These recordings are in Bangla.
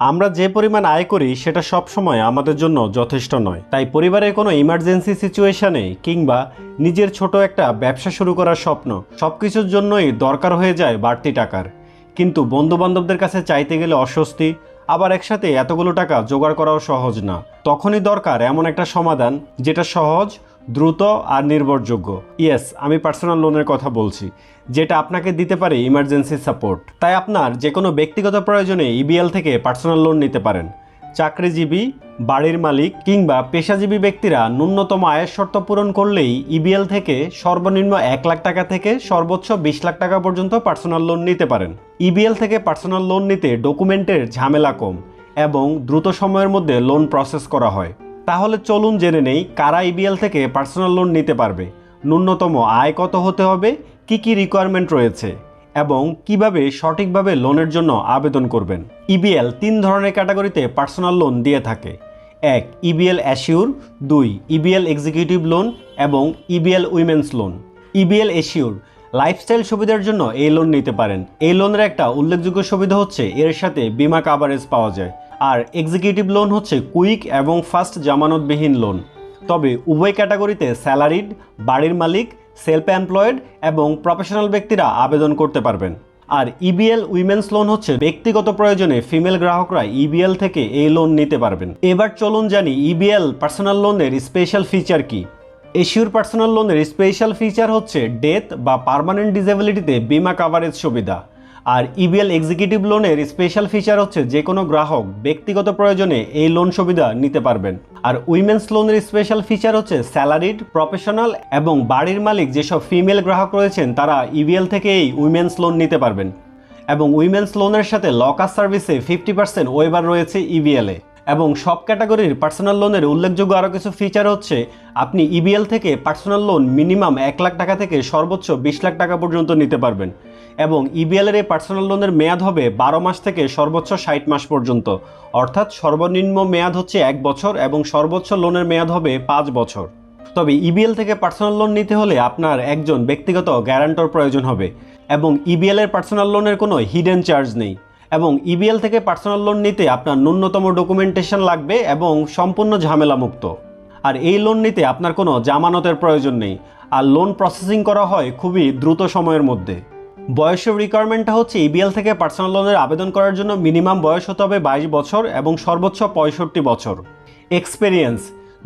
আমরা যে পরিমাণ আয় করি সেটা সব সময় আমাদের জন্য যথেষ্ট নয়। তাই পরিবারের কোনো ইমার্জেন্সি সিচুয়েশনে কিংবা নিজের ছোট একটা ব্যবসা শুরু করার স্বপ্ন সব কিছুর জন্যই দরকার হয়ে যায় বাড়তি টাকার। কিন্তু বন্ধু বান্ধবদের কাছে চাইতে গেলে অস্বস্তি, আবার একসাথে এতগুলো টাকা জোগাড় করাও সহজ না। তখনই দরকার এমন একটা সমাধান যেটা সহজ দ্রুত আর নির্ভরযোগ্য। ইয়েস আমি পার্সোনাল লোনের কথা বলছি, যেটা আপনাকে দিতে পারে ইমার্জেন্সি সাপোর্ট তাই আপনার যে কোনো ব্যক্তিগত প্রয়োজনে ইবিএল থেকে পার্সোনাল লোন নিতে পারেন। চাকরিজীবী, বাড়ির মালিক কিংবা পেশাজীবী ব্যক্তিরা ন্যূনতম আয়ের শর্ত পূরণ করলেই ইবিএল থেকে সর্বনিম্ন এক লাখ টাকা থেকে সর্বোচ্চ বিশ লাখ টাকা পর্যন্ত পার্সোনাল লোন নিতে পারেন। ইবিএল থেকে পার্সোনাল লোন নিতে ডকুমেন্টের ঝামেলা কম এবং দ্রুত সময়ের মধ্যে লোন প্রসেস করা হয়। তাহলে চলুন জেনে নেই কারা ইবিএল থেকে পার্সোনাল লোন নিতে পারবে। ন্যূনতম আয় কত হতে হবে? কি কি রিকোয়ারমেন্ট রয়েছে? এবং কীভাবে সঠিকভাবে লোনের জন্য আবেদন করবেন? ইবিএল তিন ধরনের ক্যাটাগরিতে পার্সোনাল লোন দিয়ে থাকে। এক ইবিএল অ্যাসিউর দুই ইবিএল এক্সিকিউটিভ লোন এবং EBL women's loan EBL assure lifestyle সুবিধার জন্য এই লোন নিতে পারেন। এই লোনের একটা উল্লেখযোগ্য সুবিধা হচ্ছে এর সাথে বিমা কাভারেজ পাওয়া যায়। আর এক্সিকিউটিভ লোন হচ্ছে কুইক এবং ফাস্ট জামানতবিহীন লোন তবে উভয় ক্যাটাগরিতে স্যালারিড বাড়ির মালিক সেলফ এমপ্লয়েড এবং প্রফেশনাল ব্যক্তিরা আবেদন করতে পারবেন। আর ইবিএল উইমেন্স লোন হচ্ছে ব্যক্তিগত প্রয়োজনে ফিমেল গ্রাহকরা ইবিএল থেকে এই লোন নিতে পারবেন। এবার চলুন জানি ইবিএল পার্সোনাল লোনের স্পেশাল ফিচার কি। এশিওর পার্সোনাল লোনের স্পেশাল ফিচার হচ্ছে ডেথ বা পার্মানেন্ট ডিসেবিলিটিতে বিমা কাভারেজ সুবিধা। আর ইবিএল এক্সিকিউটিভ লোনের স্পেশাল ফিচার হচ্ছে যে কোনো গ্রাহক ব্যক্তিগত প্রয়োজনে এই লোন সুবিধা নিতে পারবেন। আর উইমেন্স লোনের স্পেশাল ফিচার হচ্ছে স্যালারিড প্রফেশনাল এবং বাড়ির মালিক যেসব ফিমেল গ্রাহক রয়েছেন, তারা ইবিএল থেকে এই উইমেন্স লোন নিতে পারবেন। এবং উইমেন্স লোনের সাথে লকার সার্ভিসে ফিফটি পার্সেন্ট ওয়েবার রয়েছে ইবিএলে এবং সব ক্যাটাগরির পার্সোনাল লোনের উল্লেখযোগ্য আরও কিছু ফিচার হচ্ছে, আপনি ইবিএল থেকে পার্সোনাল লোন মিনিমাম এক লাখ টাকা থেকে সর্বোচ্চ বিশ লাখ টাকা পর্যন্ত নিতে পারবেন। এবং ইবিএলের এই পার্সোনাল লোনের মেয়াদ হবে বারো মাস থেকে সর্বোচ্চ ষাট মাস পর্যন্ত। অর্থাৎ সর্বনিম্ন মেয়াদ হচ্ছে এক বছর এবং সর্বোচ্চ লোনের মেয়াদ হবে পাঁচ বছর। তবে ইবিএল থেকে পার্সোনাল লোন নিতে হলে আপনার একজন ব্যক্তিগত গ্যারান্টর প্রয়োজন হবে এবং ইবিএল এর পার্সোনাল লোনের কোনো হিডেন চার্জ নেই এবং ইবিএল থেকে পার্সোনাল লোন নিতে আপনার ন্যূনতম ডকুমেন্টেশন লাগবে এবং সম্পূর্ণ ঝামেলামুক্ত। আর এই লোন নিতে আপনার কোনো জামানতের প্রয়োজন নেই। আর লোন প্রসেসিং করা হয় খুবই দ্রুত সময়ের মধ্যে। বয়সের রিকোয়ারমেন্টটা হচ্ছে ইবিএল থেকে পার্সোনাল লোনের আবেদন করার জন্য মিনিমাম বয়স হতে হবে বাইশ বছর এবং সর্বোচ্চ পঁয়ষট্টি বছর। এক্সপিরিয়েন্স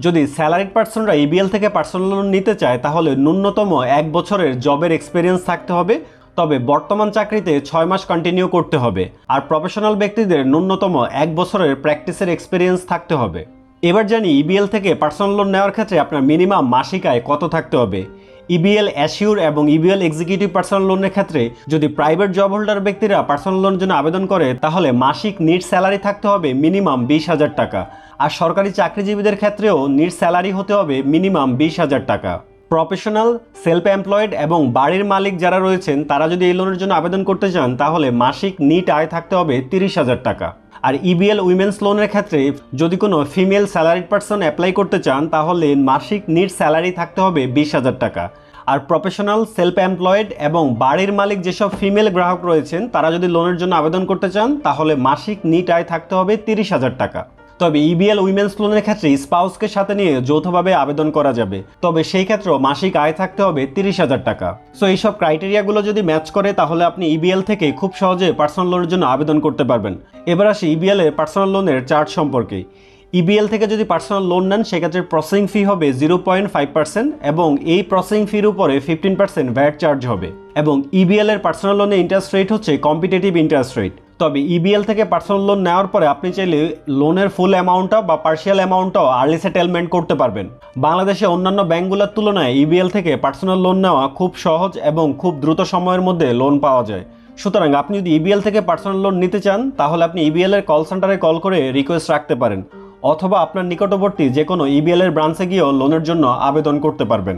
যদি স্যালারিড পার্সনরা ইবিএল থেকে পার্সোনাল লোন নিতে চায়, তাহলে ন্যূনতম এক বছরের জবের এক্সপিরিয়েন্স থাকতে হবে, তবে বর্তমান চাকরিতে ছয় মাস কন্টিনিউ করতে হবে, আর প্রফেশনাল ব্যক্তিদের ন্যূনতম এক বছরের প্র্যাকটিসের এক্সপিরিয়েন্স থাকতে হবে। এবার জানি ইবিএল থেকে পার্সোনাল লোন নেওয়ার ক্ষেত্রে আপনার মিনিমাম মাসিক আয় কত থাকতে হবে। ইবিএল অ্যাসিউর এবং ইবিএল এক্সিকিউটিভ পার্সোনাল লোনের ক্ষেত্রে যদি প্রাইভেট জব হোল্ডার ব্যক্তিরা পার্সোনাল লোনের জন্য আবেদন করে, তাহলে মাসিক নিট স্যালারি থাকতে হবে মিনিমাম বিশ হাজার টাকা। আর সরকারি চাকরিজীবীদের ক্ষেত্রেও নিট স্যালারি হতে হবে মিনিমাম বিশ হাজার টাকা। প্রফেশনাল সেলফ এমপ্লয়েড এবং বাড়ির মালিক যারা রয়েছেন, তারা যদি এই লোনের জন্য আবেদন করতে চান, তাহলে মাসিক নিট আয় থাকতে হবে তিরিশ হাজার টাকা। আর ইবিএল উইমেন্স লোনের ক্ষেত্রে যদি কোনো ফিমেল স্যালারিড পার্সন অ্যাপ্লাই করতে চান, তাহলে মাসিক নিট স্যালারি থাকতে হবে বিশ হাজার টাকা। আর প্রফেশনাল সেলফ এমপ্লয়েড এবং বাড়ির মালিক যেসব ফিমেল গ্রাহক রয়েছেন, তারা যদি লোনের জন্য আবেদন করতে চান, তাহলে মাসিক নিট আয় থাকতে হবে তিরিশ হাজার টাকা। তবে ইবিএল উইমেন্স লোনের ক্ষেত্রে স্পাউসকে সাথে নিয়ে যৌথভাবে আবেদন করা যাবে। তবে সেই ক্ষেত্রেও মাসিক আয় থাকতে হবে তিরিশ হাজার টাকা। সো এইসব ক্রাইটেরিয়াগুলো যদি ম্যাচ করে, তাহলে আপনি ইবিএল থেকে খুব সহজে পার্সোনাল লোনের জন্য আবেদন করতে পারবেন। এবার আসি ইবিএল এর পার্সোনাল লোনের চার্জ সম্পর্কে। ইবিএল থেকে যদি পার্সোনাল লোন নেন, সেক্ষেত্রে প্রসেসিং ফি হবে জিরো পয়েন্ট ফাইভ পার্সেন্ট এবং এই প্রসেসিং ফির উপরে ফিফটিন পার্সেন্ট ভ্যাট চার্জ হবে। এবং ইবিএল এর পার্সোনাল লোনের ইন্টারেস্ট রেট হচ্ছে কম্পিটেটিভ ইন্টারেস্ট রেট তবে ইবিএল থেকে পার্সোনাল লোন নেওয়ার পরে আপনি চাইলে লোনের ফুল অ্যামাউন্টটা বা পার্শিয়াল অ্যামাউন্টটাও আর্লি সেটেলমেন্ট করতে পারবেন। বাংলাদেশে অন্যান্য ব্যাঙ্কগুলোর তুলনায় ইবিএল থেকে পার্সোনাল লোন নেওয়া খুব সহজ এবং খুব দ্রুত সময়ের মধ্যে লোন পাওয়া যায়। সুতরাং আপনি যদি ইবিএল থেকে পার্সোনাল লোন নিতে চান, তাহলে আপনি ইবিএল এর কল সেন্টারে কল করে রিকোয়েস্ট রাখতে পারেন, অথবা আপনার নিকটবর্তী যে কোনো ইবিএল এর ব্রাঞ্চে গিয়েও লোনের জন্য আবেদন করতে পারবেন।